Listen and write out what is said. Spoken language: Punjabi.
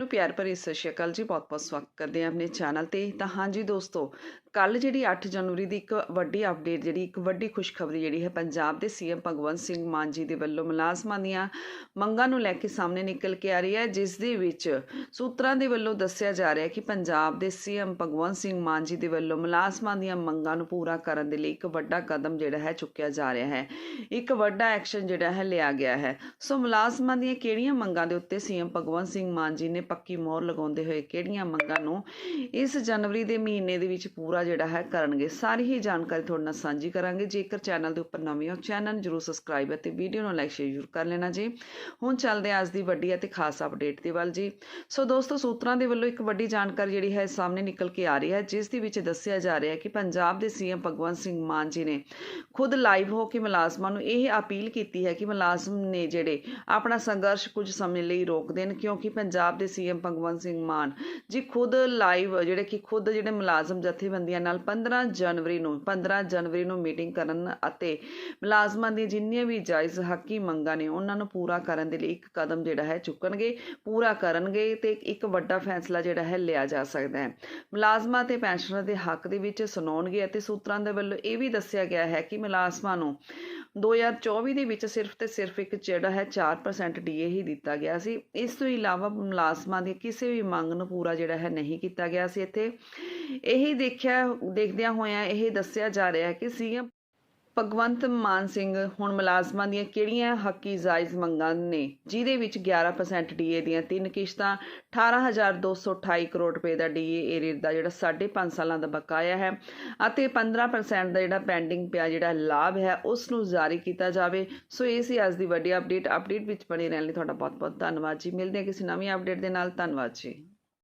ਨੂੰ ਪਿਆਰ ਭਰੀ ਸਤਿ ਸ਼੍ਰੀ ਅਕਾਲ ਜੀ ਬਹੁਤ-ਬਹੁਤ ਸਵਾਗਤ ਕਰਦੇ ਹਾਂ ਆਪਣੇ ਚੈਨਲ ਤੇ। ਤਾਂ ਹਾਂਜੀ ਦੋਸਤੋ ਕੱਲ ਜਿਹੜੀ 8 ਜਨਵਰੀ ਦੀ ਇੱਕ ਵੱਡੀ ਅਪਡੇਟ ਜਿਹੜੀ ਇੱਕ ਵੱਡੀ ਖੁਸ਼ਖਬਰੀ ਜਿਹੜੀ ਹੈ ਪੰਜਾਬ ਦੇ ਸੀਐਮ ਭਗਵੰਤ ਸਿੰਘ ਮਾਨ ਜੀ ਦੇ ਵੱਲੋਂ ਮੁਲਾਜ਼ਮਾਂ ਦੀਆਂ ਮੰਗਾਂ ਨੂੰ ਲੈ ਕੇ ਸਾਹਮਣੇ ਨਿਕਲ ਕੇ ਆ ਰਹੀ ਹੈ, ਜਿਸ ਦੇ ਵਿੱਚ ਸੂਤਰਾਂ ਦੇ ਵੱਲੋਂ ਦੱਸਿਆ ਜਾ ਰਿਹਾ ਹੈ ਕਿ ਪੰਜਾਬ ਦੇ ਸੀਐਮ ਭਗਵੰਤ ਸਿੰਘ ਮਾਨ ਜੀ ਦੇ ਵੱਲੋਂ ਮੁਲਾਜ਼ਮਾਂ ਦੀਆਂ ਮੰਗਾਂ ਨੂੰ ਪੂਰਾ ਕਰਨ ਦੇ ਲਈ ਇੱਕ ਵੱਡਾ ਕਦਮ ਜਿਹੜਾ ਹੈ ਚੁੱਕਿਆ ਜਾ ਰਿਹਾ ਹੈ। ਇੱਕ ਵੱਡਾ ਐਕਸ਼ਨ ਜਿਹੜਾ ਹੈ ਲਿਆ ਗਿਆ ਹੈ। ਸੋ ਮੁਲਾਜ਼ਮਾਂ ਦੀਆਂ ਕਿਹੜੀਆਂ ਮੰਗਾਂ ਦੇ ਉੱਤੇ ਸੀਐਮ ਭਗਵੰਤ ਸਿੰਘ ਮਾਨ ਜੀ ਨੇ ਪੱਕੀ ਮੋਹਰ ਲਗਾਉਂਦੇ ਹੋਏ ਕਿਹੜੀਆਂ ਮੰਗਾਂ ਨੂੰ ਇਸ ਜਨਵਰੀ ਦੇ ਮਹੀਨੇ ਦੇ ਵਿੱਚ ਪੂਰਾ ਜਿਹੜਾ ਹੈ ਕਰਨਗੇ? ਸਾਰੀ ਹੀ ਜਾਣਕਾਰੀ ਤੁਹਾਡੇ ਨਾਲ ਸਾਂਝੀ ਕਰਾਂਗੇ। ਜੇਕਰ ਚੈਨਲ ਦੇ ਉੱਪਰ ਨਵੇਂ ਹੋ, ਚੈਨਲ ਨੂੰ ਜਰੂਰ ਸਬਸਕ੍ਰਾਈਬ ਅਤੇ ਵੀਡੀਓ ਨੂੰ ਲਾਈਕ, ਸ਼ੇਅਰ ਜ਼ਰੂਰ ਕਰ ਲੈਣਾ ਜੀ। ਹੁਣ ਚੱਲਦੇ ਹਾਂ ਅੱਜ ਦੀ ਵੱਡੀ ਅਤੇ ਖਾਸ ਅਪਡੇਟ ਦੇ ਵੱਲ ਜੀ। ਸੋ ਦੋਸਤੋ, ਸੂਤਰਾਂ ਦੇ ਵੱਲੋਂ ਇੱਕ ਵੱਡੀ ਜਾਣਕਾਰੀ ਜਿਹੜੀ ਹੈ ਸਾਹਮਣੇ ਨਿਕਲ ਕੇ ਆ ਰਹੀ ਹੈ, ਜਿਸ ਦੇ ਵਿੱਚ ਦੱਸਿਆ ਜਾ ਰਿਹਾ ਹੈ ਕਿ ਪੰਜਾਬ ਦੇ ਸੀਐਮ ਭਗਵੰਤ ਸਿੰਘ ਮਾਨ ਜੀ ਨੇ ਖੁਦ ਲਾਈਵ ਹੋ ਕੇ ਮੁਲਾਜ਼ਮਾਂ ਨੂੰ ਇਹ ਅਪੀਲ ਕੀਤੀ ਹੈ ਕਿ ਮੁਲਾਜ਼ਮ ਨੇ ਜਿਹੜੇ ਆਪਣਾ ਸੰਘਰਸ਼ ਕੁਝ ਸਮੇਂ ਲਈ ਰੋਕ ਦੇਣ ਕਿਉਂਕਿ ਪੰਜਾਬ ਦੇ ਸੀਐਮ ਭਗਵੰਤ ਸਿੰਘ ਮਾਨ ਜੀ ਖੁਦ ਲਾਈਵ ਜਿਹੜੇ ਕਿ ਖੁਦ ਜਿਹੜੇ ਮੁਲਾਜ਼ਮ ਜਥੇਬੰਦੀਆਂ ਨਾਲ 15 ਜਨਵਰੀ ਨੂੰ 15 ਜਨਵਰੀ ਨੂੰ ਮੀਟਿੰਗ ਕਰਨ ਅਤੇ ਮੁਲਾਜ਼ਮਾਂ ਦੀਆਂ ਜਿੰਨੀਆਂ ਵੀ ਜਾਇਜ਼ ਹੱਕੀ ਮੰਗਾਂ ਨੇ, ਉਹਨਾਂ ਨੂੰ ਪੂਰਾ ਕਰਨ ਦੇ ਲਈ ਇੱਕ ਕਦਮ ਜਿਹੜਾ ਹੈ ਚੁੱਕਣਗੇ, ਪੂਰਾ ਕਰਨਗੇ ਤੇ ਇੱਕ ਵੱਡਾ ਫੈਸਲਾ ਜਿਹੜਾ ਹੈ ਲਿਆ ਜਾ ਸਕਦਾ ਹੈ। ਮੁਲਾਜ਼ਮਾਂ ਤੇ ਪੈਨਸ਼ਨਰ ਦੇ ਹੱਕ ਦੇ ਵਿੱਚ ਸੁਣਾਉਣਗੇ ਅਤੇ ਸੂਤਰਾਂ ਦੇ ਵੱਲੋਂ ਇਹ ਵੀ ਦੱਸਿਆ ਗਿਆ ਹੈ ਕਿ ਮੁਲਾਜ਼ਮਾਂ ਨੂੰ 2024 ਦੇ ਵਿੱਚ ਸਿਰਫ ਤੇ ਸਿਰਫ ਇੱਕ ਜਿਹੜਾ ਹੈ 4% ਡੀਏ ਹੀ ਦਿੱਤਾ ਗਿਆ ਸੀ। ਇਸ ਤੋਂ ਇਲਾਵਾ ਮੁਲਾਜ਼ਮਾਂ ਦੀ ਕਿਸੇ ਵੀ ਮੰਗ ਨੂੰ ਪੂਰਾ ਜਿਹੜਾ ਹੈ ਨਹੀਂ ਕੀਤਾ ਗਿਆ ਸੀ। ਇੱਥੇ ਇਹੀ ਦੇਖਿਆ, ਦੇਖਦਿਆਂ ਹੋਇਆਂ ਇਹ ਦੱਸਿਆ ਜਾ ਰਿਹਾ ਹੈ ਕਿ ਸੀਐਮ ਭਗਵੰਤ ਮਾਨ ਸਿੰਘ ਹੁਣ ਮੁਲਾਜ਼ਮਾਂ ਦੀਆਂ ਕਿਹੜੀਆਂ ਹੱਕੀ ਜਾਇਜ਼ ਮੰਗਾਂ ਨੇ? ਜਿਹਦੇ ਵਿੱਚ 11% ਡੀਏ ਦੀਆਂ ਤਿੰਨ ਕਿਸ਼ਤਾਂ 18228 ਕਰੋੜ ਰੁਪਏ ਦਾ ਡੀਏ ਏਰੀਆ ਦਾ ਜਿਹੜਾ 5.5 ਸਾਲਾਂ ਦਾ ਬਕਾਇਆ ਹੈ ਅਤੇ 15% ਦਾ ਜਿਹੜਾ ਪੈਂਡਿੰਗ ਪਿਆ ਜਿਹੜਾ ਲਾਭ ਹੈ ਉਸ ਨੂੰ ਜਾਰੀ ਕੀਤਾ ਜਾਵੇ। ਸੋ ਇਹ ਸੀ ਅੱਜ ਦੀ ਵੱਡੀ ਅਪਡੇਟ। ਅਪਡੇਟ ਵਿੱਚ ਬਣੇ ਰਹਿਣ ਲਈ ਤੁਹਾਡਾ ਬਹੁਤ ਬਹੁਤ ਧੰਨਵਾਦ ਜੀ। ਮਿਲਦੇ ਹਾਂ ਕਿਸੇ ਨਵੀਂ ਅਪਡੇਟ ਦੇ ਨਾਲ। ਧੰਨਵਾਦ ਜੀ।